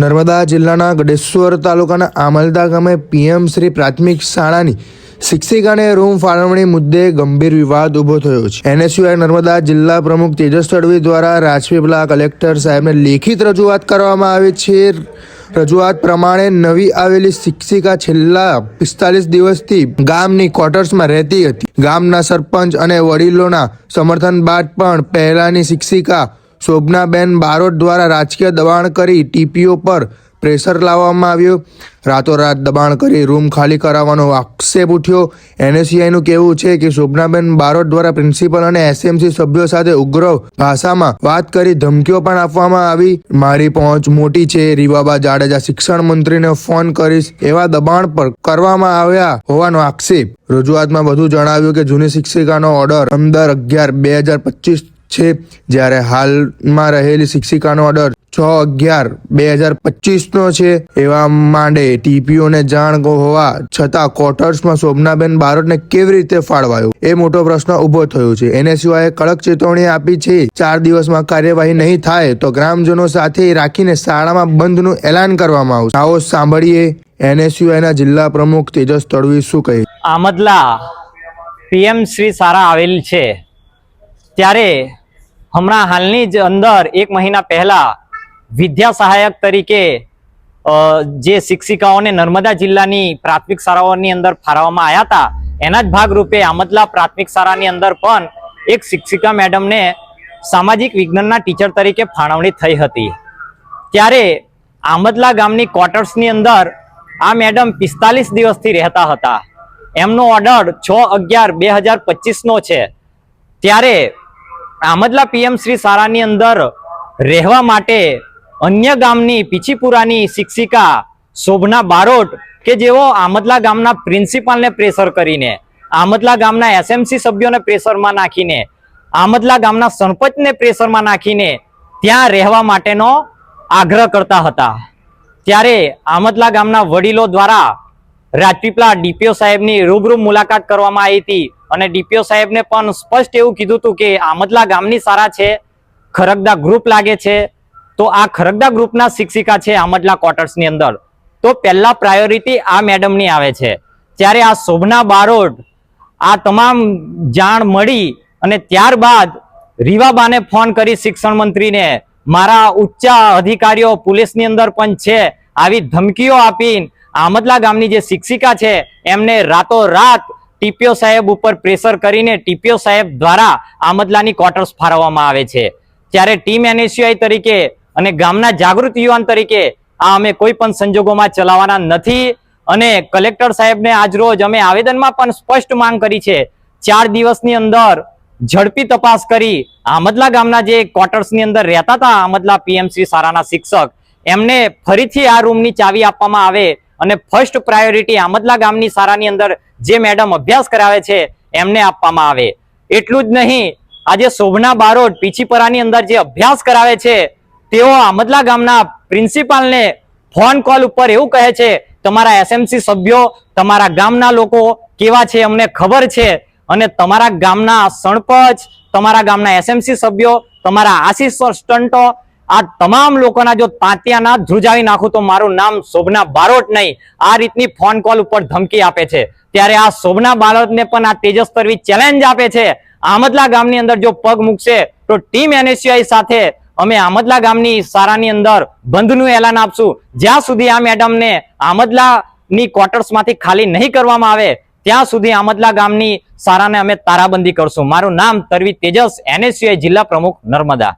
નર્મદા જિલ્લાના ગડેશ્વર તાલુકાના આમલદા ગામે પીએમ શ્રી પ્રાથમિક શાળાની શિક્ષિકાને રૂમ ફાળવણી મુદ્દે ગંભીર વિવાદ ઊભો થયો છે. એનએસયુઆઈ નર્મદા જિલ્લા પ્રમુખ તેજસ તડવી દ્વારા રાજપીપલા કલેક્ટર સાહેબને લેખિત રજૂઆત કરવામાં આવી છે. રજૂઆત પ્રમાણે નવી આવેલી શિક્ષિકા છેલ્લા પિસ્તાલીસ દિવસથી ગામની ક્વાર્ટર્સમાં રહેતી હતી. ગામના સરપંચ અને વડીલોના સમર્થન બાદ પણ પહેલાની શિક્ષિકા શોભનાબેન બારોટ દ્વારા રાજકીય દબાણ કરી ટીપીઓ પર પ્રેશર લાવવામાં આવ્યું. રાતોરાત દબાણ કરી રૂમ ખાલી કરાવવાનો આક્ષેપ ઉઠ્યો. એનએસસીઆઈનું કહેવું છે કે શોભનાબેન બારોટ દ્વારા પ્રિન્સિપલ અને એસએમસી સભ્યો સાથે ઉગ્ર ભાષામાં વાત કરી ધમકીઓ પણ આપવામાં આવી. મારી પહોંચ મોટી છે. રીવાબા જાડેજા શિક્ષણ મંત્રીને ફોન કરીશ. એવા દબાણ પર કરવામાં આવ્યા હોવાનો આક્ષેપ. રજૂઆતમાં વધુ જણાવ્યું કે જૂની શિક્ષિકાનો ઓર્ડર પંદર અગિયાર, બે હજાર પચીસ છે. જ્યારે હાલમાં રહેલી શિક્ષિકાનો ઓર્ડર છ અગિયાર બે હજાર પચીસનો છે. એવા માંડે ટીપીઓને જાણ હોવા છતાં ક્વાર્ટર્સમાં શોભનાબેન બારોટને કેવી રીતે ફાળવાયો? એ મોટો પ્રશ્ન ઊભો થયો છે. એને સિવાય કડક ચેતવણી આપી છે. ચાર દિવસમાં કાર્યવાહી નહીં થાય તો ગ્રામજનો સાથે રાખીને શાળામાં બંધનું એલાન કરવામાં આવશે. આવો સાંભળીએ એનએસયુઆઈના જિલ્લા પ્રમુખ તેજસ તડવી શું કહે આમદલા પીએમ શ્રી સારા આવેલ છે. ત્યારે હમણાં હાલની જ અંદર એક મહિના પહેલા વિદ્યા સહાયક તરીકે જે શિક્ષિકાઓને નર્મદા જિલ્લાની પ્રાથમિક શાળાઓની અંદર ફાળવવામાં આવ્યા હતા, એના જ ભાગરૂપે આમદલા પ્રાથમિક શાળાની અંદર પણ એક શિક્ષિકા મેડમને સામાજિક વિજ્ઞાનના ટીચર તરીકે ફાળવણી થઈ હતી. ત્યારે આમદલા ગામની ક્વાર્ટર્સની અંદર આ મેડમ પિસ્તાલીસ દિવસથી રહેતા હતા. એમનો ઓર્ડર છ અગિયાર બે હજાર પચીસનો છે. ત્યારે આમદલા પીએમ શ્રી શાળાની અંદર રહેવા માટે અન્ય ગામની પીછીપુરાની શિક્ષિકા શોભના બારોટ કે જેઓ આમદલા ગામના પ્રિન્સિપાલને પ્રેશર કરીને આમદલા ગામના એસએમસી સભ્યોને પ્રેશરમાં નાખીને આમદલા ગામના સરપંચને પ્રેશરમાં નાખીને ત્યાં રહેવા માટેનો આગ્રહ કરતા હતા. ત્યારે આમદલા ગામના વડીલો દ્વારા રાજપીપળા ડીપીઓ સાહેબની રૂબરૂ મુલાકાત કરવામાં આવી હતી. અને ડીપીઓ સાહેબને પણ સ્પષ્ટ એવું કીધું હતું કે આમદલા ગામની સારા છે, ખરગદા ગ્રુપ લાગે છે. તો આ ખરગદા ગ્રુપના શિક્ષિકા છે આમદલા ક્વાર્ટર્સની અંદર. તો પહેલા પ્રાયોરિટી આ મેડમની આવે છે. ત્યારે આ શોભના બારોટ આ તમામ જાણ મળી અને ત્યારબાદ રીવાબાને ફોન કરી શિક્ષણ મંત્રીને, મારા ઉચ્ચ અધિકારીઓ પોલીસની અંદર પણ છે, આવી ધમકીઓ આપીને આમદલા ગામની જે શિક્ષિકા છે, એમને રાતોરાત ટીપીઓ સાહેબ ઉપર પ્રેશર કરીને ટીપીઓ સાહેબ દ્વારા આમદલાની ક્વાર્ટર્સ ફાળવવામાં આવે છે. ત્યારે ટીમ એનએસયુઆઈ તરીકે અને ગામના જાગૃત યુવાન તરીકે આ અમે કોઈ પણ સંજોગોમાં ચલાવવાના નથી અને કલેક્ટર સાહેબને આજ રોજ અમે આવેદનમાં પણ સ્પષ્ટ માંગ કરી છે. ચાર દિવસની અંદર ઝડપી તપાસ કરી આમદલા ગામના જે ક્વાર્ટર્સની અંદર રહેતા હતા આમદલા પીએમસી સારાના શિક્ષક, એમને ફરીથી આ રૂમની ચાવી આપવામાં આવે અને ફર્સ્ટ પ્રાયોરિટી આમદલા ગામની શાળાની અંદર જે મેડમ અભ્યાસ કરાવે છે, એમને આપવામાં આવે. એટલું જ નહીં, આજે શોભના બારોટ પીછીપરાની અંદર જે અભ્યાસ કરાવે છે, તેઓ આમદલા ગામના પ્રિન્સિપાલને ફોન કોલ ઉપર એવું કહે છે, તમારા એસએમસી સભ્યો, તમારા ગામના લોકો કેવા છે, અમને ખબર છે? અને તમારા ગામના સરપંચ તમારા ગામના એસએમસી સભ્યો, તમારા આશીષ સ્ટન્ટો આ તમામ લોકોના જો તાંતિયાના ધ્રુજાવી નાખું તો મારું નામ શોભના બારોટ નહીં. આ રીતની ફોન કોલ ઉપર ધમકી આપે છે. ત્યારે આ શોભના બારોટને પણ આ તેજસ તરવી ચેલેન્જ આપે છે. આમદલા ગામની અંદર જો પગ મૂકશે તો ટીમ એનએસયુઆઈ સાથે અમે આમદલા ગામની શાળાની અંદર બંધનું એલાન આપશું. જ્યાં સુધી આ મેડમને આમદલાની ક્વાર્ટર્સમાંથી ખાલી નહીં કરવામાં આવે, ત્યાં સુધી આમદલા ગામની શાળાને અમે તારાબંધી કરશું. મારું નામ તરવી તેજસ એનએસયુઆઈ જિલ્લા પ્રમુખ નર્મદા.